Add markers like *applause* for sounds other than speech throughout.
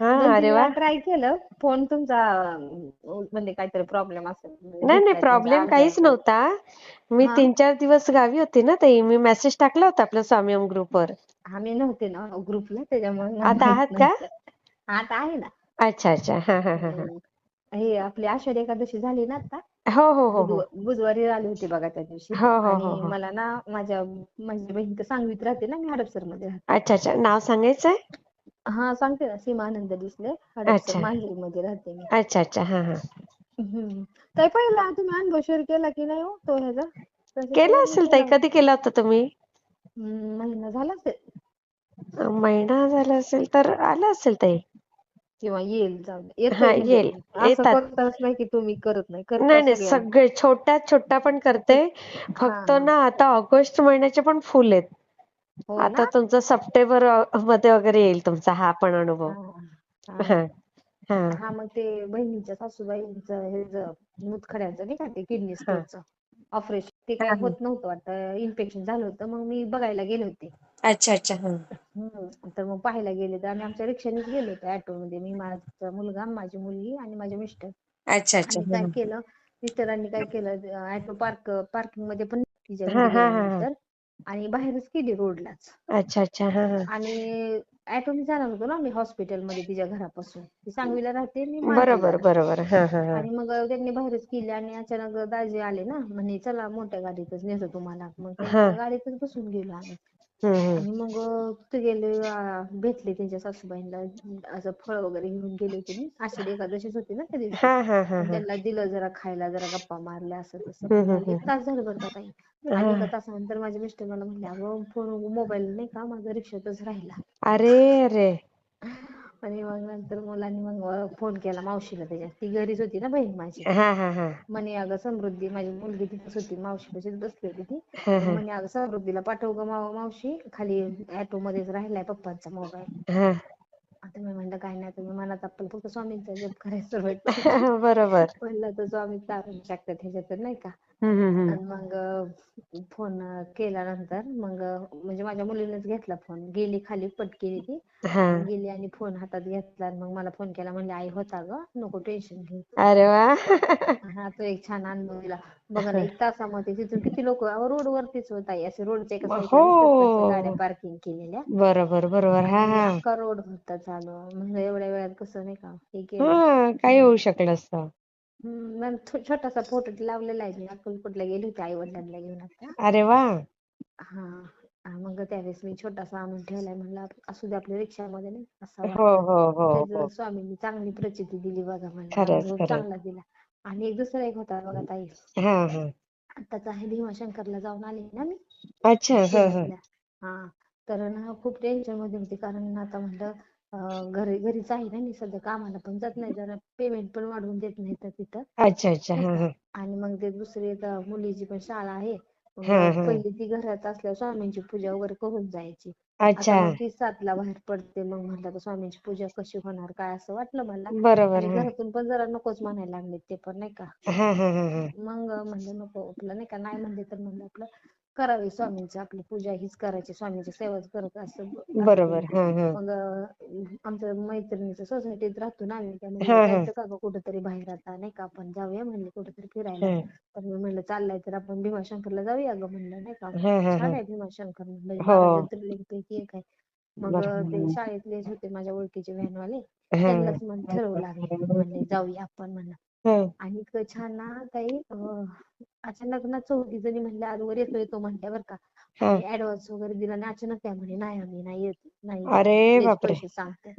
हा ट्राय केलं. फोन तुमचा म्हणजे काहीतरी प्रॉब्लेम असेल म्हणजे नाही नाही प्रॉब्लेम काहीच नव्हता. मी तीन चार दिवस गावी होते ना ताई. मी मेसेज टाकला होता आपल्या स्वामीम ग्रुपवर आम्ही नव्हते ना ग्रुपला त्याच्यामुळे आता आहात का? आता आहे ना. अच्छा अच्छा. हा हा हा हा. आपली आषाढी एकादशी झाली ना आता? हो हो हो हो. बुधव- बुधवारी आली होती बघा त्या दिवशी. हो हो आणि मला ना माझ्या माझी बहीण तर सांगलीत राहते ना मी हडपसरमध्ये अच्छा अच्छा. नाव सांगायचंय? हा सांगते ना सीमा आनंद डिसले हडपसर अच्छा. मांजरीमध्ये राहते मी. अच्छा अच्छा. हा हा. ताई पहिला तुम्ही अनुभव शेअर केला की नाही हो तो ह्याचा? तसं केलं असेल ताई केला. कधी केला होता तुम्ही? महिना झाला असेल. महिना झाला असेल तर आला असेल ताई. किंवा येईल जाऊ. हा म्हणजे येईल. असं येतात. कोणतंच नाही की तुम्ही करत नाही. करता नाही नाही सगळे. छोट्यात छोटा पण करते. फक्त हा ना आता ऑगस्ट महिन्याचे पण फुल आहेत. आता ना. तुमचं सप्टेंबरमध्ये वगैरे येईल तुमचा हा पण अनुभव. हा हा. *laughs* हा हा. हा मग ते बहिणीच्या सासूबाईंचं हे मुतखड्याचं नाही का ते किडनी हा. स्टोनचं ऑपरेशन ते हा काय हा. होत नव्हतं वाटतं. इन्फेक्शन झालं होतं मग मी बघायला गेले होते. अच्छा अच्छा. हा. हम्म. तर मग पाहायला गेले तर आम्ही आमच्या रिक्षानेच गेलो होतो ऑटोमध्ये मी माझा मुलगा माझी मुलगी आणि माझे मिस्टर. अच्छा अच्छा. काय केलं? मिस्टरांनी काय केलं? ऑटो पार्क पार्किंगमध्ये पण आणि बाहेरच केली रोडलाच. अच्छा अच्छा. हा हा. आणि ऑटोने जाणार होतो ना आम्ही हॉस्पिटलमध्ये तिच्या घरापासून. ती सांगवीला राहते मी बरोबर राहते बरोबर. हा हा हा. आणि मग त्यांनी बाहेरच केली आणि अचानक दाजी आले ना म्हणे चला मोठ्या गाडीतच नेतो तुम्हाला. मग हा. त्यांच्या गाडीतच बसून गेलो आम्ही. आणि मग तिथे गेले आ, भेटले त्यांच्या सासूबाईंना असं फळ वगैरे घेऊन गेले होते मी आषाढी एकादशीच होती ना त्या दिवशी. हा हा हा हा. त्यांना दिलं जरा खायला जरा गप्पा मारल्या असं तसं. एक तास झालं बरं का ताई. आणि एका तासानंतर माझे मिस्टर मला म्हणले अगं फोन मोबाईल नाही का माझा रिक्षातच राहिला. अरे अरे आणि मग नंतर मुलांनी मग फोन केला मावशीला त्याच्या ती घरीच होती ना बहीण माझी. हा हा हा. म्हणे अगं समृद्धी माझी मुलगी तिथंच होती. मावशीपाशीच बसली होती ती. म्हणे अगं समृद्धीला पाठव ग माव- मावशी. खाली ऑटो मध्येच राहिलाय पप्पांचा मोबाईल. हा. आता मी म्हणलं काय नाही तुम्ही मनात आपण फक्त स्वामींचा जप सुरुवात केली *laughs* बरोबर म्हणलं तर स्वामी तारून शकतात ह्याच्यात नाही का? आणि मग फोन केल्यानंतर मग म्हणजे माझ्या मुलीनेच घेतला फोन गेली खाली पट केली ती. हा. आणि गेली आणि फोन हातात घेतला आणि मग मला फोन केला म्हणले आई होता ग नको टेन्शन घेऊ. तू अरे वा. हा तो एक छान अनुभव दिला. *laughs* बघा ना एक तासामध्ये तिथून किती लोक रोड वरतीच होत आहे. असे रोडच्या एका साईडला नसतात का अशा गाड्या हो पार्किंग केलेल्या. बरोबर बरोबर. हा आणि हा. अख्खा रोड होता चालू. म्हणजे एवढ्या वेळात कसं नाही का हे केलं. हा काही होऊ शकलं असतं. हम्म मग छोटासा फोटो लावलेला आहे मी. अक्कलकोटला गेली होती आई वडिलांना घेऊन आता. अरे वा! हा हा, मग त्यावेळेस मी छोटासा आणून ठेवलाय म्हणलं असू दे आपल्या रिक्षामध्ये नाही असावं हो हो हो हो. त्याच स्वामींनी चांगली प्रचिती दिली बघा मला. खरंच अनुभव खरंच. चांगला दिला. आणि एक दुसरा एक होता बघा ताई. हा हा. आताच आहे भीमाशंकरला जाऊन आले ना मी. अच्छा हा हा. पुण्यातल्या हा तर ना खूप टेन्शनमध्ये होते. कारण आता म्हणलं घरी घरीच आहे ना मी सध्या कामाला पण जात नाही जरा पेमेंट पण वाढवून देत नाही तर तिथं. अच्छा अच्छा हा हा आणि मग ते दुसरी आता मुलीची पण शाळा आहे. हा मग हा पहिली ती घरात असल्यावर स्वामींची पूजा वगैरे करून जायची. अच्छा. आता मग ती सातला बाहेर पडते मग म्हटलं तर स्वामींची पूजा कशी होणार काय असं वाटलं मला. बरोबर आणि हा. घरातून पण जरा नकोच म्हणायला लागले ते पण नाही का. हा हा हा हा. मग म्हणलं नको आपलं नाही का नाही म्हणले तर म्हणलं आपलं. करावी स्वामींची आपली पूजा हीच करायची स्वामींची सेवाच करत असं असते बरोबर हा हा. मग आमच्या मैत्रिणीच्या सोसायटीत राहतो ना आम्ही त्या म्हणल्या जायचं का गं कुठेतरी बाहेर आता नाही का आपण जाऊया म्हणले कुठेतरी फिरायला. तर मी म्हणलं चाललंय तर आपण भीमाशंकरला जाऊया गं म्हणलं नाही का. छान आहे भीमाशंकर म्हणजे हो. बारा ज्योतिर्लिंगपैकी एक आहे. मग ते शाळेतलेच होते माझ्या ओळखीचे व्हॅनवाले. त्यांनाच मग ठरवलं आम्ही म्हणले जाऊया आपण म्हणलं. आणि इतकं छान ताई अं, अचानक ना चौघी जणी म्हणल्या अगोदर येतो येतो म्हणल्या बरं का. हा. आणि ऍडव्हान्स वगैरे दिला आणि अचानक त्या म्हणे नाही आम्ही नाही येत नाही पैसे सांगते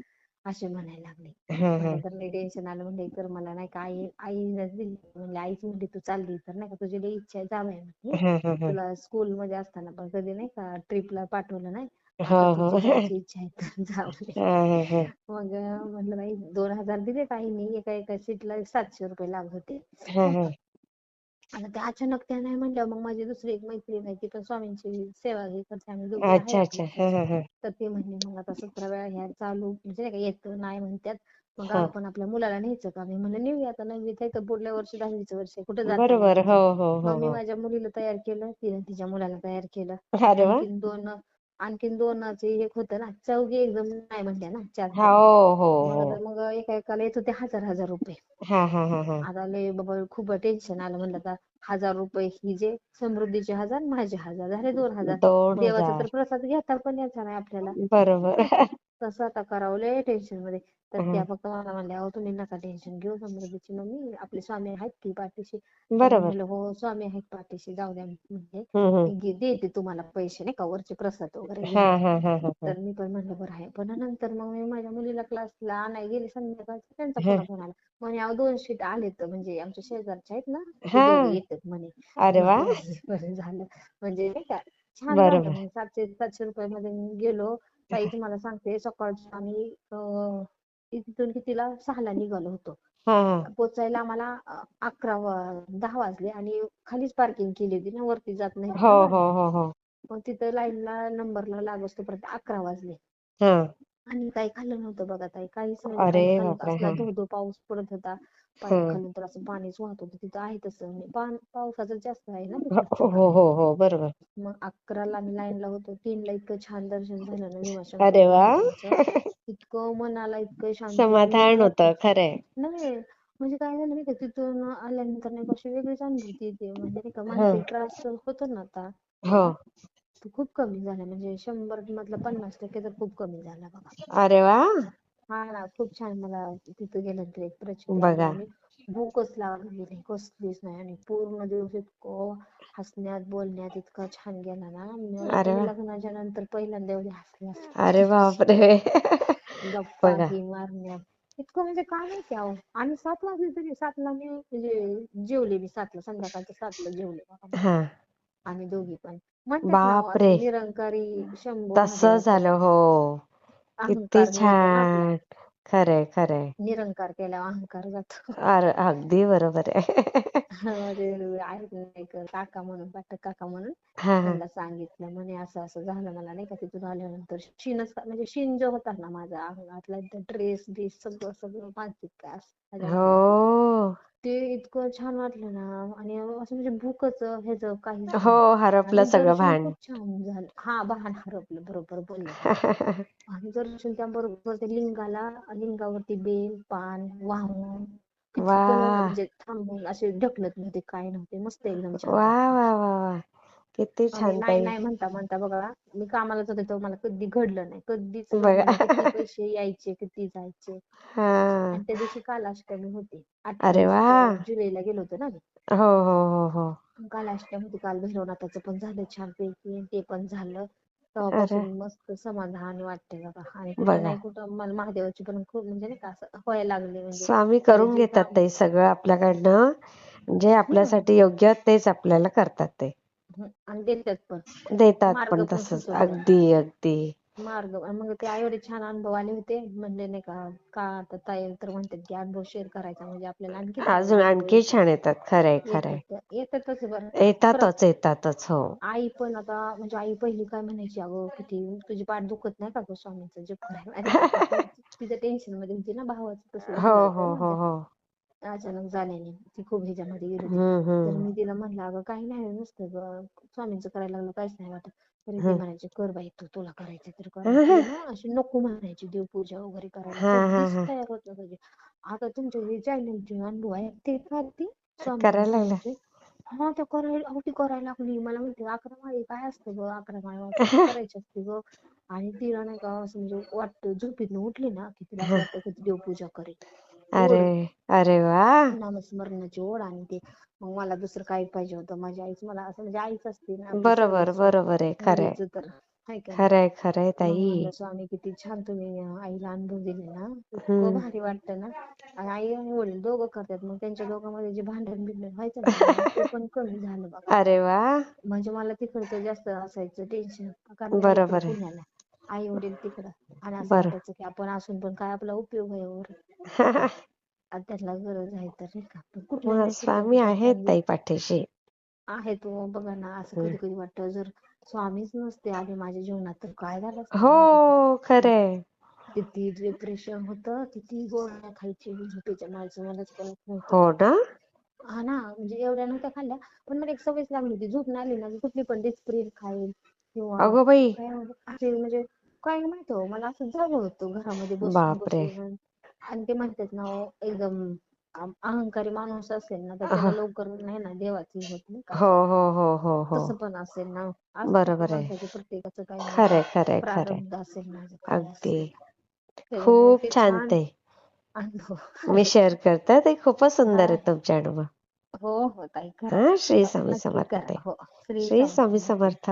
असे म्हणायला लागले. हा हा. तर लय टेन्शन आलं. म्हणले कर मला नाही का आई आईनच दिली. म्हणले आईच म्हणली तू चालली तर नाही का? तुझी लई इच्छा आहे हा हा हा. तुला स्कूल मध्ये असताना पण कधी नाही का ट्रिपला पाठवलं नाही. हो आता हो तुझी जायची इच्छा आहे तर हा हा हा. मग म्हटलं बाई दोन हजार दिले आईने एका एका सीटला सातशे रुपये लागत होते. हा हा. आणि ते अचानक त्या नाही म्हणल्या मग माझी दुसरी एक मैत्रीण आहे ती पण स्वामींची सेवा हे करते आम्ही दोघी आहे अच्छा अच्छा. आपलं हा हा हा. तर ते म्हणले मग आता सतरा वेळा ह्या चालू म्हणजे नाही का येतं नाही म्हणतात मग हा. आपण आपल्या मुलाला न्यायचं का? मी म्हणलं नेऊया आता नववीत आहे तर पुढल्या वर्षी दहावीचं वर्ष आहे कुठं जाता बरोबर. हो हो हो मग मी हो. माझ्या मुलीला तयार केलं तिने तिच्या मुलाला तयार केलं. आणि वा. दोन आणखीन दोनाचे एक होतं ना चौघी एकदम नाही म्हणल्या ना चार हो जणी हो मग हो. आता एकाला येत होते हजार हजार रुपये. हा हा हा हा. आता लय बाबा खूप टेन्शन आलं म्हणलं आता हजार रुपये ही जे समृद्धीचे हजार माझे हजार झाले दोन हजार. दोन देवाचा हजार. तर प्रसाद घेता पण यायचा नाही आपल्याला. बरोबर. कसं आता करावं लय टेन्शनमध्ये. तर. त्या फक्त मला म्हणल्या अहो तुम्ही नका टेन्शन घेऊ समृद्धीची मम्मी आपले स्वामी आहेत की पाठीशी? बरोबर. म्हणलं हो स्वामी आहेत पाठीशी जाऊ द्या म्हणजे देते तुम्हाला पैसे नाही का? वरचे प्रसाद वगैरे हा हा हा हा हा. तर मी पण म्हणलं बरं आहे. पण नंतर मग मी माझ्या मुलीला क्लासला आणायला गेले संध्याकाळचं त्यांचा हं. पुन्हा फोन आला म्हणे अहो दोन शीट आलेत म्हणजे आमच्या शेजारच्या आहेत ना ते हा. दोघे येतात म्हणे. अरे वा. *laughs* बरं झालं. म्हणजे नाही का छान म्हणजे सातशे सातशे रुपयामध्ये मी गेलो. ताई तुम्हाला सांगते सकाळचं आम्ही अं, इथून कितीला सहाला निघालो होतो. हा हा. पोचायला आम्हाला अकरा दहा वाजले आणि खालीच पार्किंग केली होती ना वरती जात नाही हो हो हो हो. मग तिथं लाईनला नंबरला लागोस तोपर्यंत अकरा वाजले. हा. आणि काही खाल्लं नव्हतं बघा ताई काहीच हा. धो धो पाऊस पडत होता. हा. तर असं पाणीच वाहत होतं. तिथं आहे तसं. म्हणजे पान पावसाचं जास्त आहे ना. हो तिथं हो हो हो बरोबर. मग अकराला आम्ही लाईनला होतो. तीनला इतकं छान दर्शन झालं ना अरे वा. इतकं मनाला इतकं शांती समाधान होतं खरंय. नाही. म्हणजे काय झालं नाही का? तिथून आल्यानंतर नाही का अशी वेगळीच अनुभूती येते म्हणजे नाही का हा. मानसिक त्रास तर होतो ना आता. हो. तो खूप कमी झाला. म्हणजे शंभर मधला पन्नास टक्के तर खूप कमी झाला बघा. अरे वा. हा ना खूप छान मला तिथं गेल्यानंतर एक बघा. आणि भूकच लागली नाही कसलीच नाही आणि पूर्ण दिवस इतकं हसण्यात बोलण्यात इतका छान गेला ना. अरे मी वा. लग्नाच्या नंतर पहिल्यांदा एवढी हसले असेल अरे बापरे. *laughs* गप्पा बघा. ही मारण्यात इतकं म्हणजे काय माहिती अहो आणि सात वाजले तरी सातला मी म्हणजे जेवले मी सातला संध्याकाळच्या सातला जेवले बघा मी. हा. आम्ही दोघी पण. म्हणतात ना अहो, बापरे. असं निरंकारी शंभू तसं महादेवाचं झालं हो. किती अहंकार निघतो ना आपला छान. खरंय खरंय. निरंकार केल्यावर अहंकार जातो. अरे अगदी बरोबर आहे. *laughs* म्हणजे आहेत ना एक काका म्हणून पाठक काका म्हणून हा हा. त्यांना सांगितलं म्हणे असं असं झालं मला नाही का तिथून आल्यानंतर. शिनच म्हणजे शिन जो होता ना माझा अंगातला ड्रेस बिस सगळं सगळं मानसिक माझ्या अंगाला हो. ते इतकं छान वाटलं ना आणि असं म्हणजे भूकच ह्याच काहीच हो हरपलं आणि सगळं दर्शन भान. खूप छान झालं. हा भान हरपलं बरोबर बोलले तुम्ही. *laughs* आणि दर्शन त्याबरोबर ते लिंगाला लिंगावरती बेल पान वाहून किती वा पण म्हणजे थांबून असे ढकलत नव्हते काय नव्हते मस्त एकदम छान वा वाटलं. वा वा वा किती आणि छान नाही नाही म्हणता म्हणता बघा मी कामाला जात होते तेव्हा मला कधी घडलं नाही. कधीच बघा. किती पैसे यायचे किती जायचे. हा. आणि त्या दिवशी कालाष्टमी होती. अरे अठ्ठावीस वा. जुलैला गेलो होतो ना. हो हो हो हो. काल अष्टमी होती काल भैरवनाथाचं पण झालं छानपैकी ते पण झालं. अरे. तेव्हापासून मस्त समाधान वाटते बघा. आणि कुठं बघा. नाही कुठं मला महादेवाची पण खूप म्हणजे नाही का असं व्हायला लागले म्हणजे स्वामी माझे करून जे घेतात काम ते सगळं आपल्याकडनं. जे हम्म. आपल्यासाठी योग्य तेच आपल्याला करतात ते. आणि देतात पण. देतात मार्ग पण पण तसंच. सुचवतात. अगदी अगदी. मार्ग आणि मग ते एवढे छान अनुभव आले होते. म्हणले नाही का का आता ताई तर म्हणतात की अनुभव शेअर करायचा म्हणजे आपल्याला आणखी अजून आणखी छान येतात. खरंय खरंय. येतात येतातच बरं. येतातच येतातच हो. आई पण आता म्हणजे आई पहिली काय म्हणायची अगं किती तुझी पाठ दुखत नाही का गं स्वामींचा? जप करायला टेन्शनमध्ये होती ना भावाचं तसं हो हो हो हो. अचानक झाल्याने ती खूप ह्याच्यामध्ये गेली तर मी तिला म्हणलं अगं काही नाही नुसतं गं स्वामींचं करायला लागलं काहीच नाही वाटत. तरी ती. म्हणायची कर बाई तू तुला करायचं तर कर. अशी नको म्हणायची देवपूजा वगैरे करायला. तयार होत नसायची आता तुमचे हे चॅनलचे अनुभव आहेत ते करते करायला लागलं. हा त्या करायला ती करायला लागली. मला म्हणते अकरा माळी काय असतं गं? अकरा माळी करायची असते गं? आणि तिला नाही का असं म्हणजे वाटतं झोपेतनं उठली ना की तिला वाटतं की देवपूजा करेल. ओढ अरे अरे वा. नामस्मरणाची ओढ आणि ते मग मला दुसरं काय पाहिजे होतं. माझी आईच मला असं म्हणजे आईच असते ना आपली बरोबर सर्वस्व बरोबर आहे खरंय मुलीचं तर हाय का? नाही खरंय खरंय मग ताई. म्हणलं स्वामी किती छान तुम्ही अं, आईला अनुभव दिले ना. इतकं हम्म. भारी वाटतं ना. आणि आई आणि वडील दोघं करतात. मग त्यांच्या दोघांमध्ये जे भांडण बिंडण व्हायचं ना *laughs* ते पण कमी झालं बघा. अरे वा. म्हणजे मला तिकडचं जास्त असायचं टेन्शन. कारण मी इकडं बरोबर आहे. पुण्याला आई वडील तिकडं. आणि असं बर. वाटायचं की आपण असून पण काय आपला उपयोग आहे वर *laughs* आणि त्यांना गरज आहे तर नाही का. पण मग स्वामी आहेत ताई पाठीशी. आहे तो बघा ना असं हम्म. कधी कधी वाटतं जर स्वामीच नसते आले माझ्या जीवनात तर काय झालं असतं हो माझं खरंय किती डिप्रेशन होतं किती गोळ्या खायची झोपेच्या माळचं मलाच कळत नव्हतं. हो ना? हा ना म्हणजे एवढ्या नव्हत्या खाल्ल्या. पण मला एक सवयच लागली होती झोप नाही आली ना की कुठली पण डिस्प्रिन खाईल किंवा अगो बाई. काय असे म्हणजे काय माहीत हो मला असं झालं होतं घरामध्ये बसून बापरे. बसून. आणि ते म्हणतात ना हो, एकदम अहंकारी माणूस असेल ना तर लवकर नाही ना देवाची होत नाही का? हो हो हो हो हो. तसं पण असेल ना. असतं बरोबर आहे. माणसाचं प्रत्येकाचं काही ना खरंय खरंय खरंय. प्रारब्ध असेल ना अगदी. असेल. त्याच्यामुळे खूप ते छान ते अनुभव. मी शेअर करते. ते खूपच सुंदर हा. आहे तुमचे अनुभव. हो हो ताई करा हा श्री स्वामी नक्की समर्थ करा. ताई. हो श्री श्री स्वामी समर्थ. समर्थ.